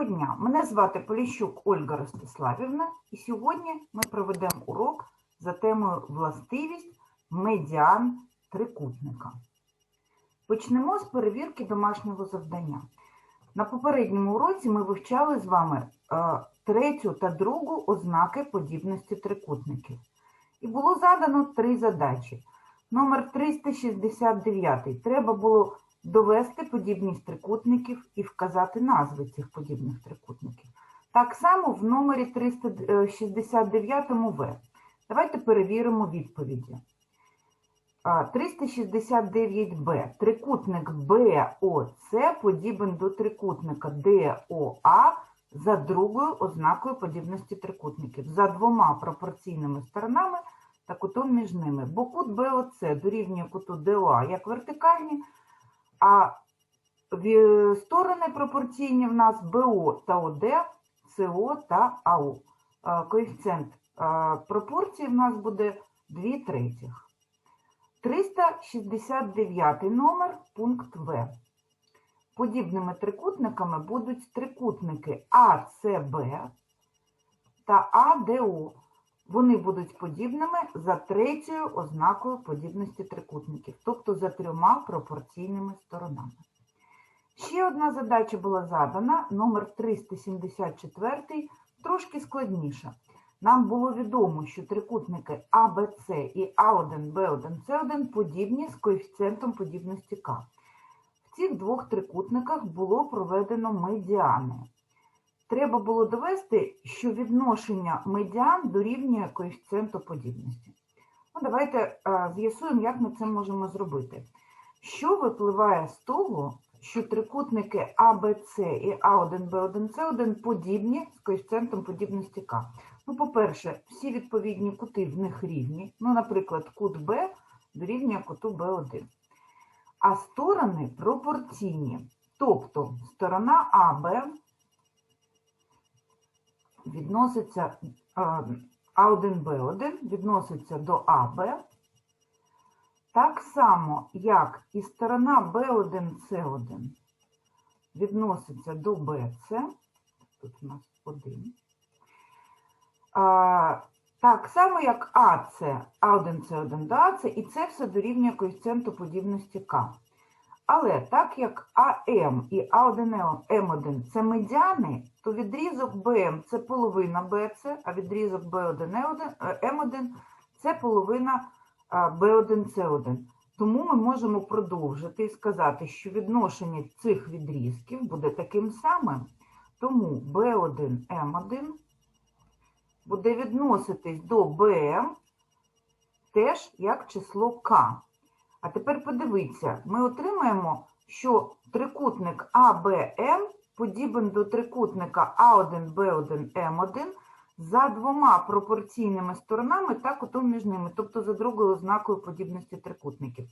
Доброго дня! Мене звати Поліщук Ольга Ростиславівна, і сьогодні ми проведемо урок за темою властивість медіан трикутника. Почнемо з перевірки домашнього завдання. На попередньому уроці ми вивчали з вами е, третю та другу ознаки подібності трикутників. І було задано три задачі. Номер 369 треба було довести подібність трикутників і вказати назви цих подібних трикутників. Так само в номері 369 В. Давайте перевіримо відповіді. 369Б. Трикутник БОЦ подібен до трикутника ДОА за другою ознакою подібності трикутників, за двома пропорційними сторонами та кутом між ними. Бо кут БОЦ дорівнює куту ДОА як вертикальні, а в- сторони пропорційні в нас БО та ОД, СО та АО. Е, Коефіцієнт е, пропорції в нас буде 2 третіх. 369 номер, пункт В. Подібними трикутниками будуть трикутники АЦБ та АДО. Вони будуть подібними за третьою ознакою подібності трикутників, тобто за трьома пропорційними сторонами. Ще одна задача була задана, номер 374, трошки складніша. Нам було відомо, що трикутники АБЦ і А1, Б1, С1 подібні з коефіцієнтом подібності К. В цих двох трикутниках було проведено медіани. Треба було довести, що відношення медіан дорівнює коефіцієнту подібності. Ну, давайте е, з'ясуємо, як ми це можемо зробити. Що випливає з того, що трикутники АБЦ і А1, Б1, С1 подібні з коефіцієнтом подібності К? Ну, по-перше, всі відповідні кути в них рівні. Ну, наприклад, кут Б дорівнює куту Б1. А сторони пропорційні. Тобто сторона АБ відноситься е, А1Б1 відноситься до АБ, так само, як і сторона Б1С1 відноситься до БЦ, тут у нас 1, а, так само, як АЦ, А1С1 до АЦ, і це все дорівнює коефіцієнту подібності К. Але так як АМ і А1М1 це медіани, то відрізок БМ це половина БЦ, а відрізок Б1 М1 це половина Б1С1. Тому ми можемо продовжити і сказати, що відношення цих відрізків буде таким самим. Тому B1M1 буде відноситись до BM теж як число К. А тепер подивіться, ми отримаємо, що трикутник АБМ подібен до трикутника А1, Б1, М1 за двома пропорційними сторонами та кутом між ними, тобто за другою ознакою подібності трикутників.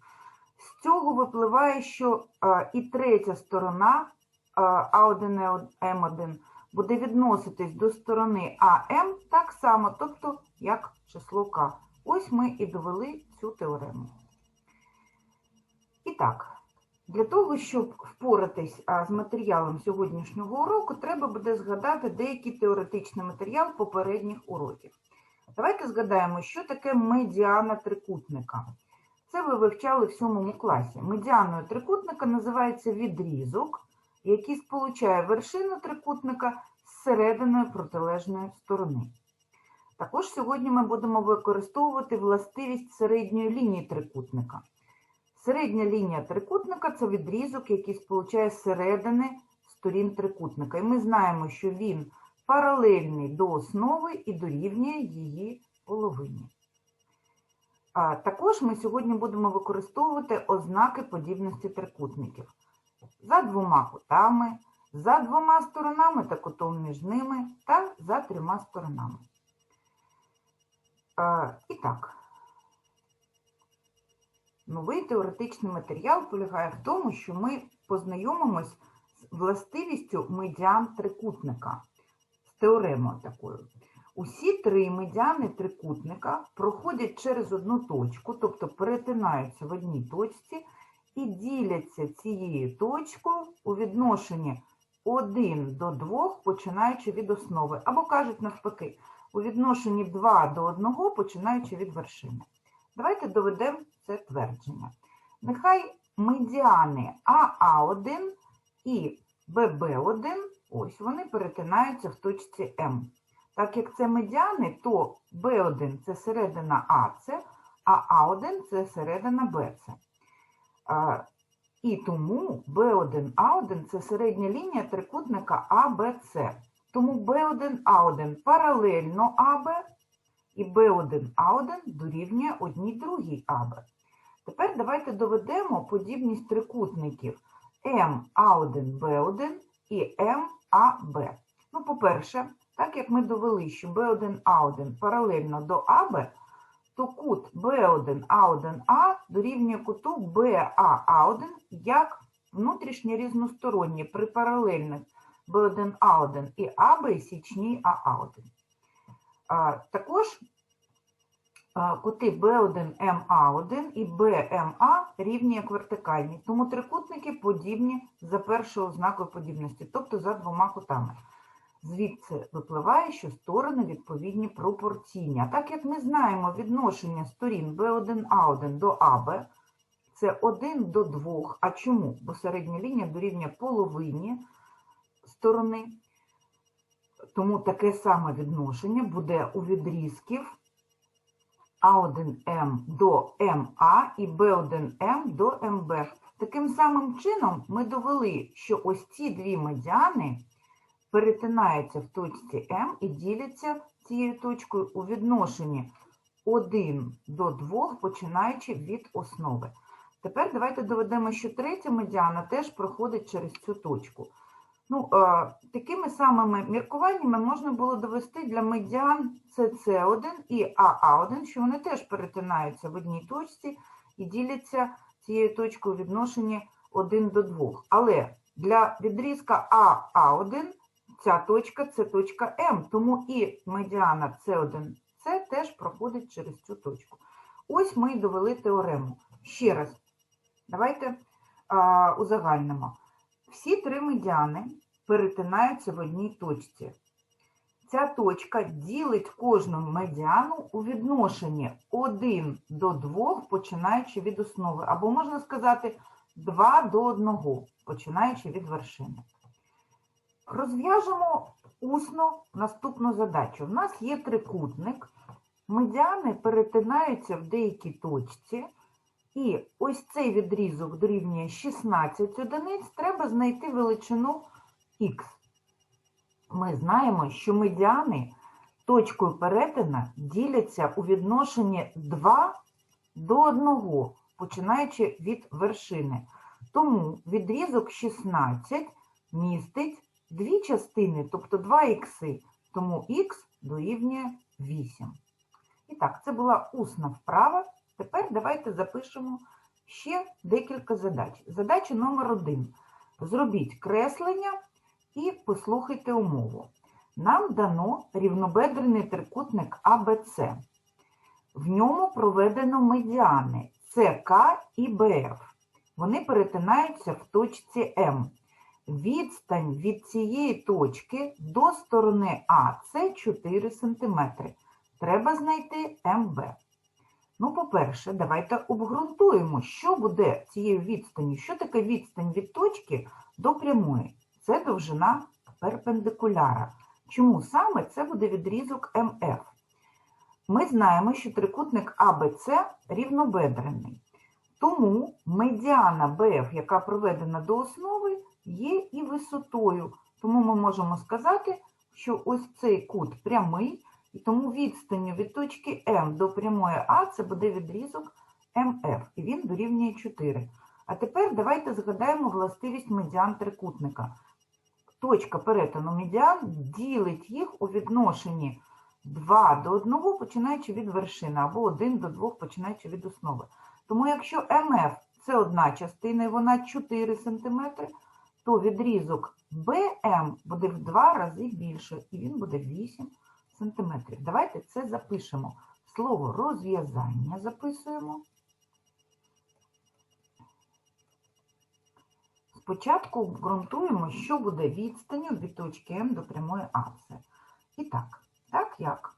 З цього випливає, що е, і третя сторона е, А1, М1 буде відноситись до сторони АМ так само, тобто як число К. Ось ми і довели цю теорему. Так, для того, щоб впоратись з матеріалом сьогоднішнього уроку, треба буде згадати деякий теоретичний матеріал попередніх уроків. Давайте згадаємо, що таке медіана трикутника. Це ви вивчали в сьомому класі. Медіаною трикутника називається відрізок, який сполучає вершину трикутника з серединою протилежної сторони. Також сьогодні ми будемо використовувати властивість середньої лінії трикутника. Середня лінія трикутника це відрізок, який сполучає середини сторін трикутника. І ми знаємо, що він паралельний до основи і дорівнює її половині. А також ми сьогодні будемо використовувати ознаки подібності трикутників за двома кутами, за двома сторонами та кутом між ними та за трьома сторонами. А, І так. Новий теоретичний матеріал полягає в тому, що ми познайомимось з властивістю медіан трикутника, з теоремою такою. Усі три медіани трикутника проходять через одну точку, тобто перетинаються в одній точці і діляться цією точкою у відношенні 1 до 2, починаючи від основи. Або кажуть навпаки, у відношенні 2 до 1, починаючи від вершини. Давайте доведемо це твердження. Нехай медіани АА1 і ББ1, ось вони перетинаються в точці М. Так як це медіани, то B1 це середина АС, а А1 це середина БЦ. І тому B1A1 це середня лінія трикутника ABC. Тому B1A1 паралельно АБ і B1A1 дорівнює одній другій АБ. Тепер давайте доведемо подібність трикутників MA1B1 і MAB. Ну, по-перше, так як ми довели, що B1A1 паралельно до АБ, то кут B1A1A дорівнює куту BAA1 як внутрішнє різностороннє при паралельних B1A1 і АБ січній АА1. Також кути B1MA1 і BMA рівні як вертикальні, тому трикутники подібні за першою ознакою подібності, тобто за двома кутами. Звідси випливає, що сторони відповідні пропорційні. А так як ми знаємо відношення сторін B1A1 до АБ, це 1 до 2. А чому? Бо середня лінія дорівнює половині сторони. Тому таке саме відношення буде у відрізків А1М до МА і Б1М до МБ. Таким самим чином ми довели, що ось ці дві медіани перетинаються в точці М і діляться цією точкою у відношенні 1 до 2, починаючи від основи. Тепер давайте доведемо, що третя медіана теж проходить через цю точку. Ну, е, Такими самими міркуваннями можна було довести для медіан СС1 і АА1, що вони теж перетинаються в одній точці і діляться цією точкою відношенні 1 до 2. Але для відрізка АА1 ця точка це точка М, тому і медіана С1 це теж проходить через цю точку. Ось ми і довели теорему. Ще раз, давайте а, узагальнимо. Всі три медіани перетинаються в одній точці. Ця точка ділить кожну медіану у відношенні 1 до 2, починаючи від основи. Або можна сказати 2 до 1, починаючи від вершини. Розв'яжемо усно наступну задачу. У нас є трикутник, медіани перетинаються в деякій точці, і ось цей відрізок дорівнює 16 одиниць, треба знайти величину х. Ми знаємо, що медіани точкою перетина діляться у відношенні 2 до 1, починаючи від вершини. Тому відрізок 16 містить дві частини, тобто 2 ікси, тому х дорівнює 8. І так, це була усна вправа. Тепер давайте запишемо ще декілька задач. Задача номер 1. Зробіть креслення і послухайте умову. Нам дано рівнобедрений трикутник АБЦ. В ньому проведено медіани СК і БФ. Вони перетинаються в точці М. Відстань від цієї точки до сторони А це 4 см. Треба знайти МБ. Ну, по-перше, давайте обґрунтуємо, що буде цією відстанню. Що таке відстань від точки до прямої? Це довжина перпендикуляра. Чому саме це буде відрізок МФ? Ми знаємо, що трикутник АБЦ рівнобедрений. Тому медіана БФ, яка проведена до основи, є і висотою. Тому ми можемо сказати, що ось цей кут прямий, і тому відстанню від точки М до прямої А це буде відрізок МФ, і він дорівнює 4. А тепер давайте згадаємо властивість медіан трикутника. Точка перетину медіан ділить їх у відношенні 2 до 1, починаючи від вершини, або 1 до 2, починаючи від основи. Тому якщо МФ це одна частина, і вона 4 см, то відрізок БМ буде в два рази більше, і він буде 8 см. Давайте це запишемо. Слово розв'язання записуємо. Спочатку ґрунтуємо, що буде відстанню від точки М до прямої АС. І так, так як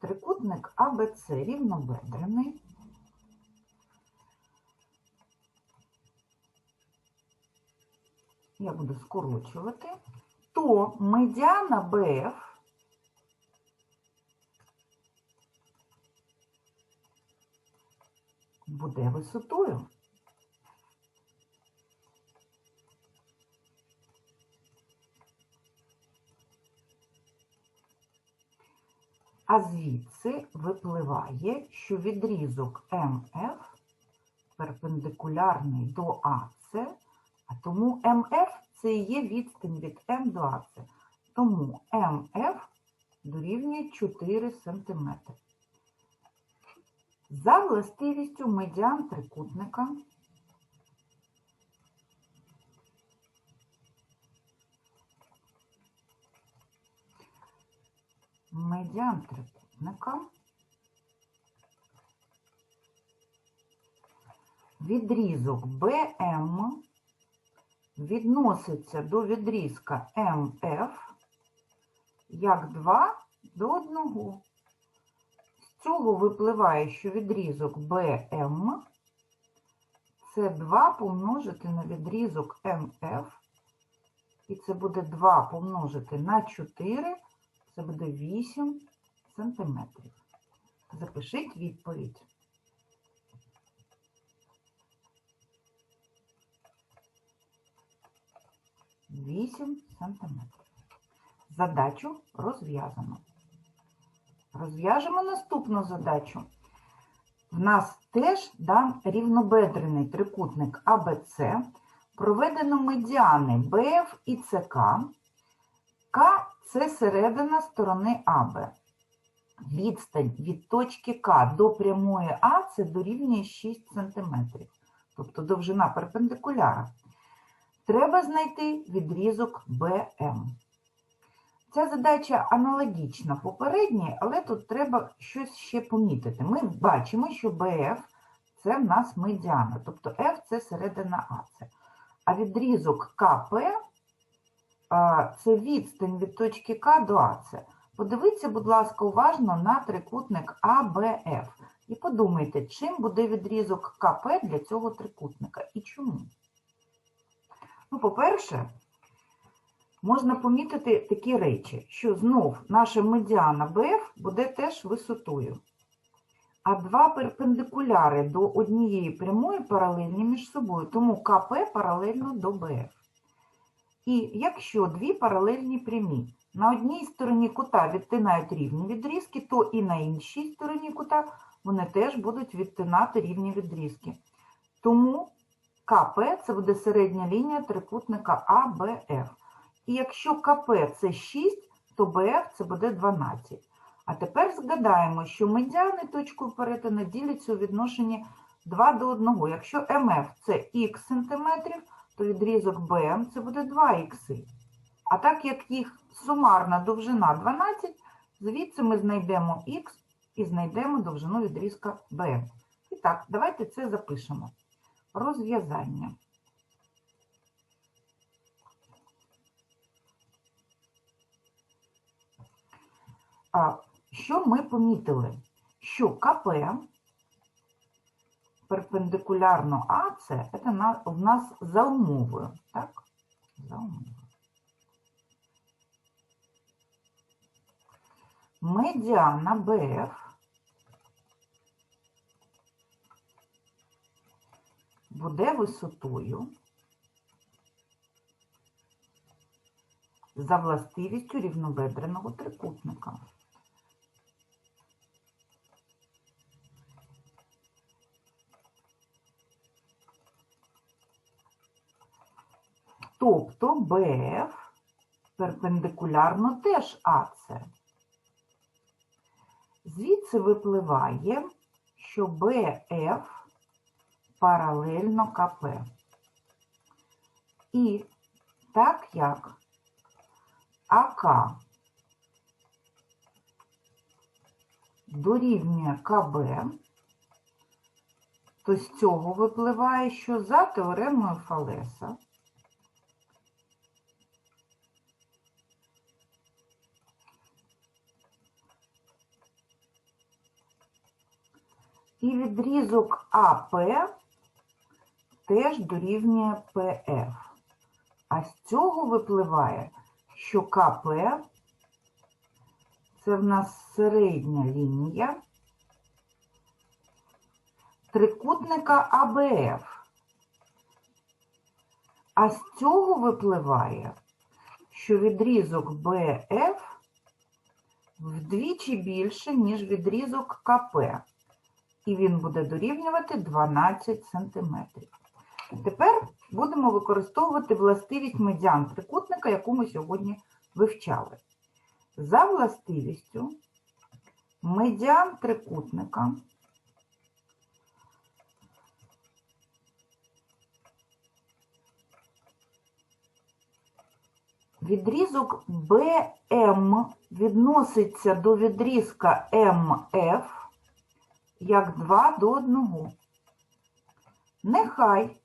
трикутник АБЦ рівнобедрений, я буду скорочувати, то медіана БФ буде висотою. А звідси випливає, що відрізок МФ перпендикулярний до АС, а тому МФ це є відстань від М до АС. Тому МФ дорівнює 4 см. За властивістю медіан трикутника медіан трикутника відрізок БМ відноситься до відрізка МФ як 2 до 1. Цього випливає, що відрізок БМ це 2 помножити на відрізок МФ, і це буде 2 помножити на 4, це буде 8 сантиметрів. Запишіть відповідь. Вісім сантиметрів. Задачу розв'язано. Розв'яжемо наступну задачу. В нас теж да, рівнобедрений трикутник АБЦ. Проведено медіани БФ і ЦК. К це середина сторони АБ. Відстань від точки К до прямої А це дорівнює 6 см. Тобто довжина перпендикуляра. Треба знайти відрізок БМ. Ця задача аналогічна попередній, але тут треба щось ще помітити. Ми бачимо, що БФ це в нас медіана, тобто F це середина АЦ. А відрізок КП це відстань від точки К до АЦ. Подивіться, будь ласка, уважно на трикутник АБФ. І подумайте, чим буде відрізок КП для цього трикутника і чому. Ну, по-перше, можна помітити такі речі, що знов наша медіана БФ буде теж висотою. А два перпендикуляри до однієї прямої паралельні між собою, тому КП паралельно до БФ. І якщо дві паралельні прямі на одній стороні кута відтинають рівні відрізки, то і на іншій стороні кута вони теж будуть відтинати рівні відрізки. Тому КП це буде середня лінія трикутника АБФ. І якщо КП це 6, то БФ це буде 12. А тепер згадаємо, що медіани точкою перетину діляться у відношенні 2 до 1. Якщо МФ це х сантиметрів, то відрізок БМ це буде 2х. А так як їх сумарна довжина 12, звідси ми знайдемо х і знайдемо довжину відрізка БМ. І так, давайте це запишемо. Розв'язання. А що ми помітили? Що КП перпендикулярно АЦ це у нас за умовою, так? За умовою. Медіана БФ буде висотою за властивістю рівнобедреного трикутника. Тобто БФ перпендикулярно теж АЦ. Звідси випливає, що БФ паралельно КП. І так як АК дорівнює КБ, то з цього випливає, що за теоремою Фалеса і відрізок АП теж дорівнює ПФ. А з цього випливає, що КП це в нас середня лінія трикутника АБФ. А з цього випливає, що відрізок БФ вдвічі більше, ніж відрізок КП. І він буде дорівнювати 12 см. Тепер будемо використовувати властивість медіан трикутника, яку ми сьогодні вивчали. За властивістю медіан трикутника відрізок BM відноситься до відрізка MF як 2 до 1. Нехай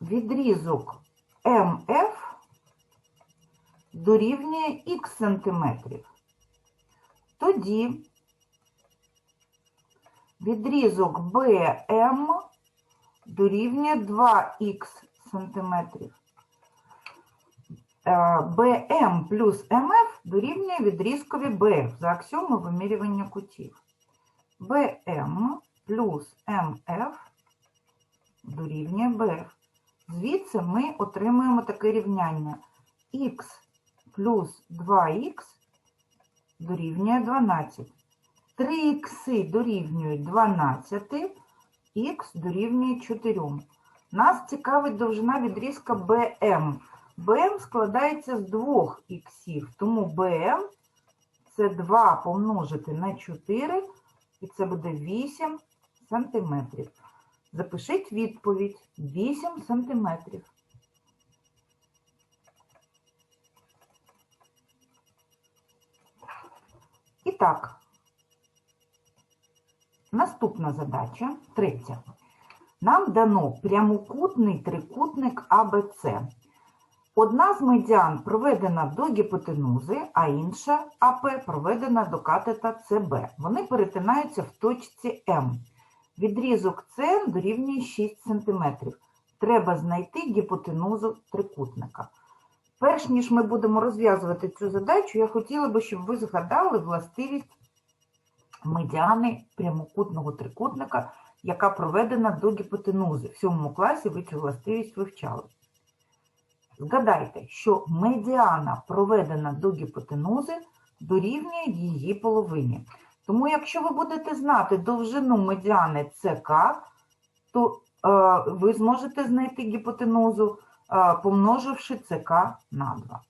відрізок МФ дорівнює х сантиметрів. Тоді відрізок БМ дорівнює 2х сантиметрів. БМ плюс МФ дорівнює відрізкові БФ за аксіому вимірювання кутів. БМ плюс МФ дорівнює БФ. Звідси ми отримуємо таке рівняння х плюс 2х дорівнює 12. 3х дорівнюють 12, х дорівнює 4. Нас цікавить довжина відрізка БМ. БМ складається з двох іксів, тому БМ це 2 помножити на 4, і це буде 8 сантиметрів. Запишіть відповідь 8 сантиметрів. І так, наступна задача, третя. Нам дано прямокутний трикутник АБЦ. Одна з медіан проведена до гіпотенузи, а інша АП проведена до катета СБ. Вони перетинаються в точці М. Відрізок С дорівнює 6 см. Треба знайти гіпотенузу трикутника. Перш ніж ми будемо розв'язувати цю задачу, я хотіла би, щоб ви згадали властивість медіани прямокутного трикутника, яка проведена до гіпотенузи. В сьомому класі ви цю властивість вивчали. Згадайте, що медіана, проведена до гіпотенузи, дорівнює її половині. Тому, якщо ви будете знати довжину медіани ЦК, то е, ви зможете знайти гіпотенузу, е, помноживши ЦК на 2.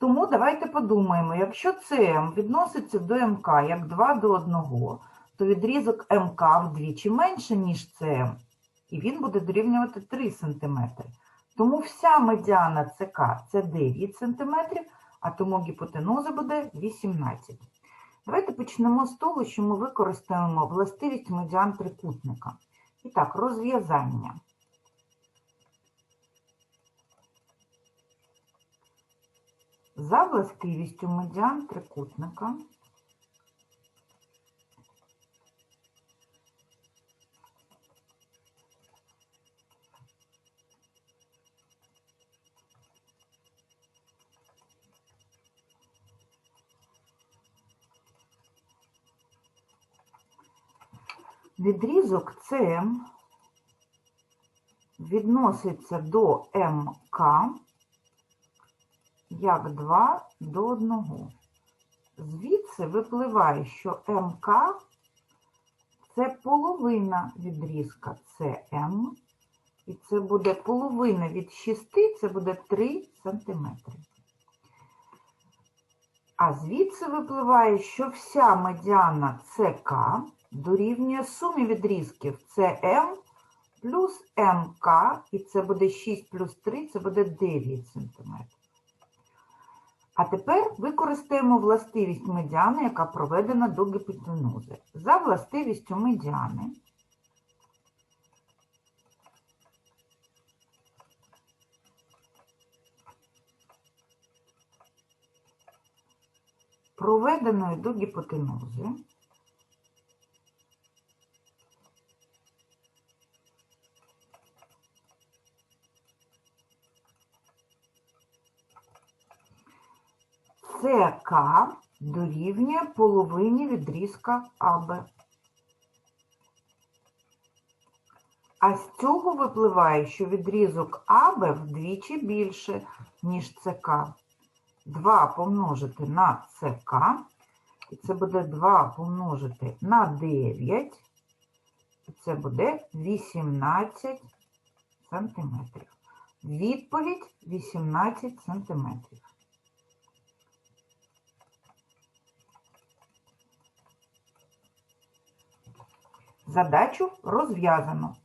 Тому давайте подумаємо, якщо ЦМ відноситься до МК як 2 до 1, то відрізок МК вдвічі менше, ніж ЦМ, і він буде дорівнювати 3 см. Тому вся медіана ЦК це 9 см, а тому гіпотенуза буде 18 Давайте почнемо з того, що ми використаємо властивість медіан трикутника. І так, розв'язання. За властивістю медіан трикутника Відрізок СМ відноситься до МК як 2 до 1. Звідси випливає, що МК це половина відрізка СМ, і це буде половина від 6, це буде 3 см. А звідси випливає, що вся медіана СК дорівнює сумі відрізків СМ плюс МК, і це буде 6 плюс 3, це буде 9 см. А тепер використаємо властивість медіани, яка проведена до гіпотенузи. За властивістю медіани проведеної до гіпотенузи СК дорівнює половині відрізка АБ. А з цього випливає, що відрізок АБ вдвічі більше, ніж СК. 2 помножити на СК, і це буде 2 помножити на 9, і це буде 18 сантиметрів. Відповідь 18 сантиметрів. Задачу розв'язано.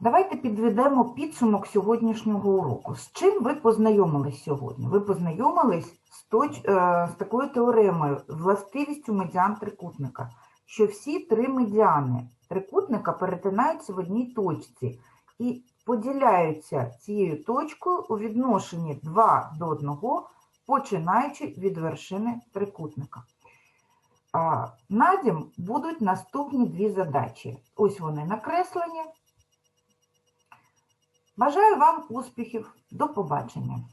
Давайте підведемо підсумок сьогоднішнього уроку. З чим ви познайомились сьогодні? Ви познайомились з, точ... е, з такою теоремою, властивістю медіан трикутника, що всі три медіани трикутника перетинаються в одній точці і поділяються цією точкою у відношенні 2 до 1, починаючи від вершини трикутника. А, Надім будуть наступні дві задачі. Ось вони накреслені. Бажаю вам успіхів. До побачення.